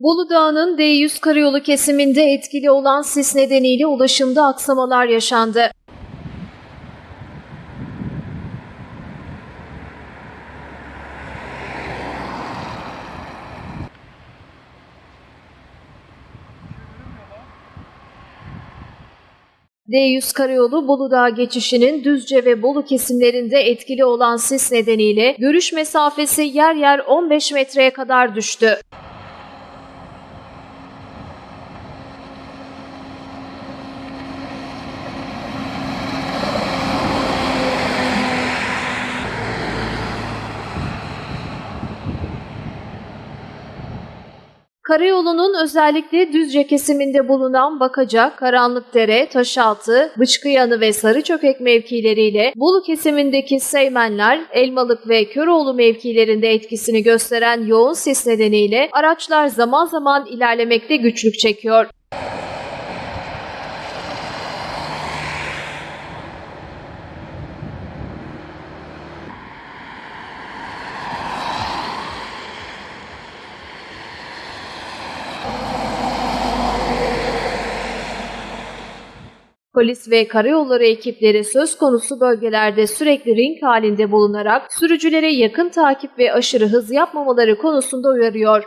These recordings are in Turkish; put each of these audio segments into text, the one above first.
Bolu Dağı'nın D100 karayolu kesiminde etkili olan sis nedeniyle ulaşımda aksamalar yaşandı. D100 karayolu Bolu Dağı geçişinin Düzce ve Bolu kesimlerinde etkili olan sis nedeniyle görüş mesafesi yer yer 15 metreye kadar düştü. Karayolunun özellikle Düzce kesiminde bulunan Bakacak, Karanlıkdere, Taşaltı, Bıçkıyanı ve Sarıçöpek mevkileriyle Bolu kesimindeki Seymenler, Elmalık ve Köroğlu mevkilerinde etkisini gösteren yoğun sis nedeniyle araçlar zaman zaman ilerlemekte güçlük çekiyor. Polis ve karayolları ekipleri söz konusu bölgelerde sürekli ring halinde bulunarak sürücülere yakın takip ve aşırı hız yapmamaları konusunda uyarıyor.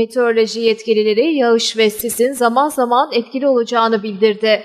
Meteoroloji yetkilileri yağış ve sisin zaman zaman etkili olacağını bildirdi.